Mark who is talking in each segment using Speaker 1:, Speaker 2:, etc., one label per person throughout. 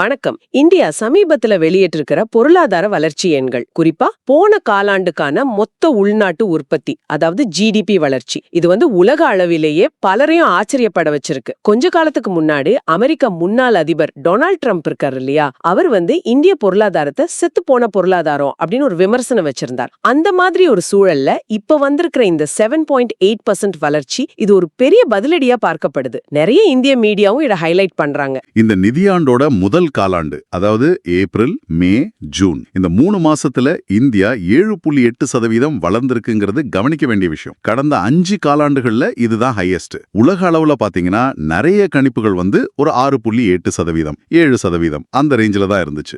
Speaker 1: வணக்கம். இந்தியா சமீபத்துல வெளியிட்டிருக்கிற பொருளாதார வளர்ச்சி எண்கள் குறிப்பா போன காலாண்டுக்கான மொத்த உள்நாட்டு உற்பத்தி அதாவது ஜிடிபி வளர்ச்சி. இது வந்து உலக அளவிலேயே பலரையும் ஆச்சரியப்பட வச்சிருக்கு. கொஞ்ச காலத்துக்கு முன்னாடி அமெரிக்க முன்னாள் அதிபர் டொனால்ட் ட்ரம்ப் இருக்காரு இல்லையா? அவர் வந்து இந்திய பொருளாதாரத்தை செத்து போன பொருளாதாரம் அப்படின்னு ஒரு விமர்சனம் வச்சிருந்தார். அந்த மாதிரி ஒரு சூழல்ல இப்ப வந்திருக்கிற இந்த செவன் பாயிண்ட் எயிட் பர்சன்ட் வளர்ச்சி இது ஒரு பெரிய பதிலடியா பார்க்கப்படுது. நிறைய இந்திய மீடியாவும் இதை ஹைலைட் பண்றாங்க.
Speaker 2: இந்த நிதியாண்டோட முதல் காலாண்டு அதாவது ஏப்ரல் மே ஜூன். இந்த மூணு மாசத்துல இந்தியா ஏழு புள்ளி எட்டு சதவீதம் வளர்ந்திருக்குங்கிறது கவனிக்க வேண்டிய விஷயம். கடந்த அஞ்சு காலாண்டுகள்ல இதுதான் ஹையஸ்ட் உலக அளவுல பாத்தீங்கன்னா நிறைய கணிப்புகள் வந்து ஒரு ஆறு புள்ளி எட்டு சதவீதம் ஏழு சதவீதம் அந்த ரேஞ்சில தான் இருந்துச்சு.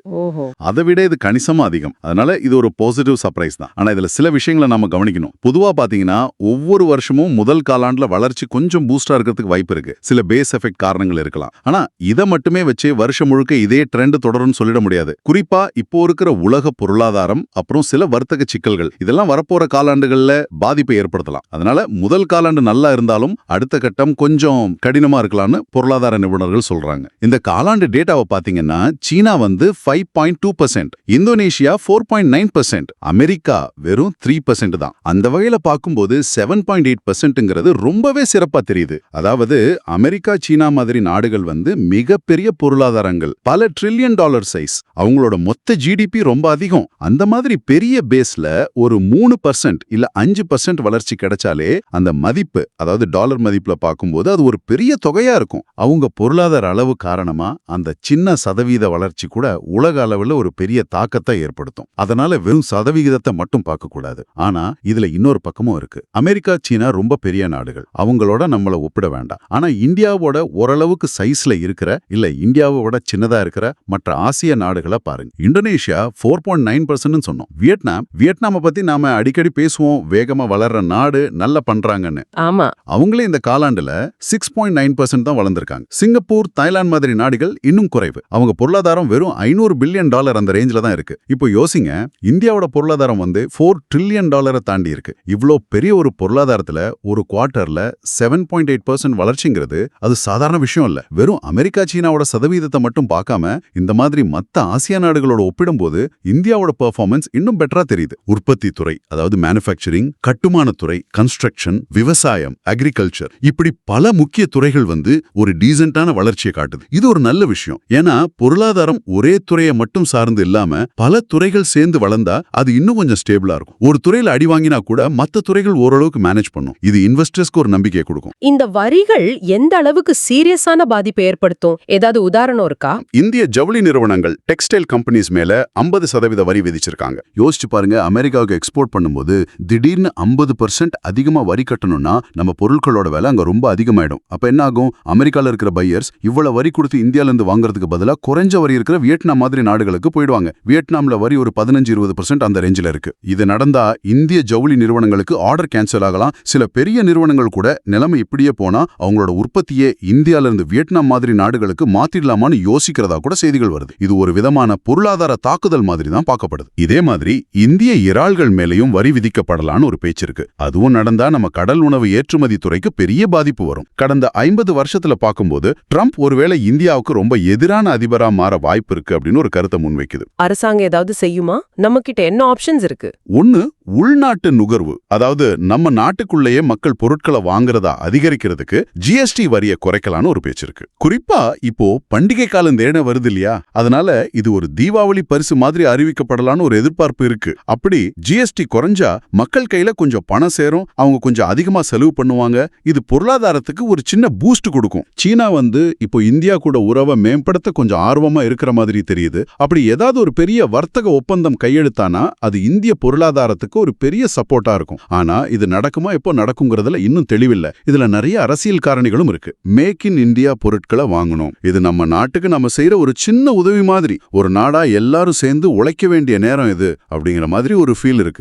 Speaker 2: அதை விட இது கணிசமா அதிகம். அதனால இது ஒரு பாசிட்டிவ் சர்ப்ரைஸ் தான். ஆனா இதுல சில விஷயங்களை நாம கவனிக்கணும். பொதுவா பாத்தீங்கன்னா ஒவ்வொரு வருஷமும் முதல் காலாண்டுல வளர்ச்சி கொஞ்சம் பூஸ்டா இருக்கிறதுக்கு வாய்ப்பு இருக்கு. சில பேஸ் எஃபெக்ட் காரணங்கள் இருக்கலாம். ஆனா இதை மட்டுமே வச்சு வருஷம் முழுக்க இதே ட்ரெண்ட் தொடரும்னு சொல்லிட முடியாது. குறிப்பா இப்போ இருக்கிற உலக பொருளாதாரம் அப்புறம் சில வர்த்தக சிக்கல்கள் இதெல்லாம் வரப்போற காலாண்டுகள்ல பாதிப்பை ஏற்படுத்தலாம். அதனால முதல் காலாண்டு நல்லா இருந்தாலும் அடுத்த கட்டம் கொஞ்சம் கடினமா இருக்கலாம்னு பொருளாதார நிபுணர்கள் சொல்றாங்க. இந்த காலாண்டு டேட்டாவை பாத்தீங்கன்னா சீனா வந்து five point two percent Indonesia four point nine percent America வெறும் த்ரீ பர்சன்ட் தான். அந்த வகையில பார்க்கும்போது செவன் பாயிண்ட் எயிட் பர்சன்ட்ங்கிறது ரொம்பவே சிறப்பா தெரியுது. அதாவது அமெரிக்கா சீனா மாதிரி நாடுகள் வந்து மிகப்பெரிய பொருளாதாரங்கள் பல ட்ரில்லியன் டாலர் சைஸ் அவங்களோட மொத்த ஜிடிபி ரொம்ப அதிகம். அந்த மாதிரி பெரிய பேஸ்ல ஒரு மூணு பர்சன்ட் இல்ல அஞ்சு பர்சன்ட் வளர்ச்சி கிடைச்சாலே அந்த மதிப்பு அதாவது டாலர் மதிப்புல பார்க்கும்போது அது ஒரு பெரிய தொகையா இருக்கும். அவங்க பொருளாதார அளவு காரணமா அந்த சின்ன சதவீத வளர்ச்சி கூட உலக அளவுல ஒரு பெரிய தாக்கத்தை ஏற்படுத்தும். அதனால வெறும் சதவிகிதத்தை மட்டும் பார்க்க கூடாது. ஆனா இதுல இன்னொரு பக்கமும் இருக்கு. அமெரிக்கா சீனா ரொம்ப பெரிய நாடுகள். அவங்களோட நம்மள ஒப்பிட வேண்டாம். ஆனா இந்தியாவோட ஓரளவுக்கு சைஸ்ல இருக்கிற இல்ல இந்தியாவோட சின்னதாக சின்னதா இருக்கிற மற்ற ஆசிய நாடுகளை பாருங்க. Indonesia four point nine percent சொன்னோம். வியட்நாம் வியட்நாமை பத்தி நாம அடிக்கடி பேசுவோம் வேகமா வளர்ற நாடு நல்லா பண்றாங்கன்னு.
Speaker 1: ஆமா.
Speaker 2: அவங்களே இந்த காலாண்டுல சிக்ஸ் பாயிண்ட் நைன் பர்சன்ட் தான் வளர்ந்திருக்காங்க. சிங்கப்பூர் தாய்லாந்து மாதிரி நாடுகள் இன்னும் குறைவு. அவங்க பொருளாதாரம் வெறும் ஐநூறு பில்லியன் டாலர் அந்த ரேஞ்சில தான் இருக்கு. இப்போ யோசிங்க இந்தியாவோட பொருளாதாரம் வந்து ஃபோர் ட்ரில்லியன் டாலரை தாண்டி இருக்கு. இவ்ளோ பெரிய ஒரு பொருளாதாரத்துல ஒரு குவார்ட்டர்ல செவன் பாயிண்ட் எயிட் பர்சன்ட் வளர்ச்சிங்கிறது அது சாதாரண விஷயம் இல்ல. வெறும் அமெரிக்கா சீனாவோட சதவீதத்தை மட்டும் பார்க்காம இந்த மாதிரி மத்த ஆசியா நாடுகளோட ஒப்பிடும்போது இந்தியாவோட பெர்ஃபார்மன்ஸ் இன்னும் பெட்டரா தெரியுது. உற்பத்தி துறை அதாவது மேனுஃபேக்சரிங் கட்டுமானத்துறை கன்ஸ்ட்ரக்ஷன் விவசாயம் அக்ரிகல்ச்சர் இப்படி பல முக்கிய துறைகள் வந்து ஒரு டீசென்டான வளர்ச்சியை காட்டுது. இது ஒரு நல்ல விஷயம். ஏன்னா பொருளாதாரம் ஒரே துறையை மட்டும் சார்ந்து இல்லாம பல துறைகள் சேர்ந்து வளர்ந்தா அது இன்னும் கொஞ்சம் ஸ்டேபிளா இருக்கும். ஒரு துறையில அடி வாங்கினா கூட மத்த துறைகள் ஓரளவுக்கு மேனேஜ் பண்ணும். இது இன்வெஸ்டர்ஸ்க்கு ஒரு நம்பிக்கையை கொடுக்கும்.
Speaker 1: இந்த வரிகள் எந்த அளவுக்கு சீரியஸான பாதிப்பை ஏற்படுத்தும்? ஏதாவது உதாரணம் இருக்கா?
Speaker 2: இந்திய ஜவுளி நிறுவனங்கள் டெக்ஸ்டைல் கம்பெனிஸ் மேல ஐம்பது சதவீத வரி விதிச்சிருக்காங்க. யோசிச்சு பாருங்க அமெரிக்காவுக்கு எக்ஸ்போர்ட் பண்ணும்போது திடீர்னு ஐம்பது பர்சன்ட் அதிகமா வரி கட்டணும்னா நம்ம பொருட்களோட விலை அங்க ரொம்ப அதிகமாயிடும். அப்ப என்ன ஆகும்? அமெரிக்கால இருக்கிற பையர்ஸ் இவ்வளவு வரி கொடுத்து இந்தியால இருந்து வாங்குறதுக்கு பதிலா குறைஞ்ச வரி இருக்கிற வியட்நாம் மாதிரி நாடுகளுக்கு போயிடுவாங்க. வியட்நாம்ல வரி ஒரு பதினஞ்சு இருபது பர்சன்ட் அந்த ரேஞ்சில இருக்கு. இது நடந்தா இந்திய ஜவுளி நிறுவனங்களுக்கு ஆர்டர் கேன்சல் ஆகலாம். சில பெரிய நிறுவனங்கள் கூட நிலைமை இப்படியே போனா அவங்களோட உற்பத்தியே இந்தியால இருந்து வியட்நாம் மாதிரி நாடுகளுக்கு மாத்திடலாமான்னு யோசிக்கிறதா கூட செய்திகள் வருது. இது ஒரு விதமான பொருளாதார தாக்குதல் மாதிரி தான் பார்க்கப்படுது. இதே மாதிரி இந்திய இறால்கள் மேலேயும் வரி விதிக்கப்படலான்னு ஒரு பேச்சு இருக்கு. அதுவும் நடந்தா நம்ம கடல் உணவு ஏற்றுமதி துறைக்கு பெரிய பாதிப்பு வரும். கடந்த ஐம்பது வருஷத்துல பார்க்கும்போது ட்ரம்ப் ஒருவேளை இந்தியாவுக்கு ரொம்ப எதிரான அதிபரா மாற வாய்ப்பு இருக்கு அப்படின்னு ஒரு கருத்தை முன்வைக்குது.
Speaker 1: அரசாங்கம் ஏதாவது செய்யுமா? நம்ம கிட்ட என்ன ஆப்ஷன்ஸ் இருக்கு?
Speaker 2: ஒன்னு உள்நாட்டு நுகர்வு அதாவது நம்ம நாட்டுக்குள்ளேயே மக்கள் பொருட்களை வாங்குறதா அதிகரிக்கிறதுக்கு ஜிஎஸ்டி வரியை குறைக்கலான்னு ஒரு பேச்சு இருக்கு. குறிப்பா இப்போ பண்டிகை காலம் தேட வருது இல்லையா? அதனால இது ஒரு தீபாவளி பரிசு மாதிரி அறிவிக்கப்படலான்னு ஒரு எதிர்பார்ப்பு இருக்கு. அப்படி ஜிஎஸ்டி குறைஞ்சா மக்கள் கையில கொஞ்சம் பணம் சேரும் அவங்க கொஞ்சம் அதிகமா செலவு பண்ணுவாங்க. இது பொருளாதாரத்துக்கு ஒரு சின்ன பூஸ்ட் கொடுக்கும். சீனா வந்து இப்போ இந்தியா கூட உறவை மேம்படுத்த கொஞ்சம் ஆர்வமா இருக்கிற மாதிரி தெரியுது. அப்படி ஏதாவது ஒரு பெரிய வர்த்தக ஒப்பந்தம் கையெழுத்தானா அது இந்திய பொருளாதாரத்துக்கு ஒரு பெரிய சப்போர்ட்டா இருக்கும். ஆனா இது நடக்குமா எப்போ நடக்குங்கிறதுல இன்னும் தெளிவில்லை. இதுல நிறைய அரசியல் காரணிகளும் இருக்கு. மேக் இன் இந்தியா பொருட்களை வாங்கணும். இது நம்ம நாட்டுக்கு நம்ம செய்யற ஒரு சின்ன உதவி மாதிரி. ஒரு நாடா எல்லாரும் சேர்ந்து உழைக்க வேண்டிய நேரம் இது அப்படிங்கிற மாதிரி ஒரு ஃபீல் இருக்கு.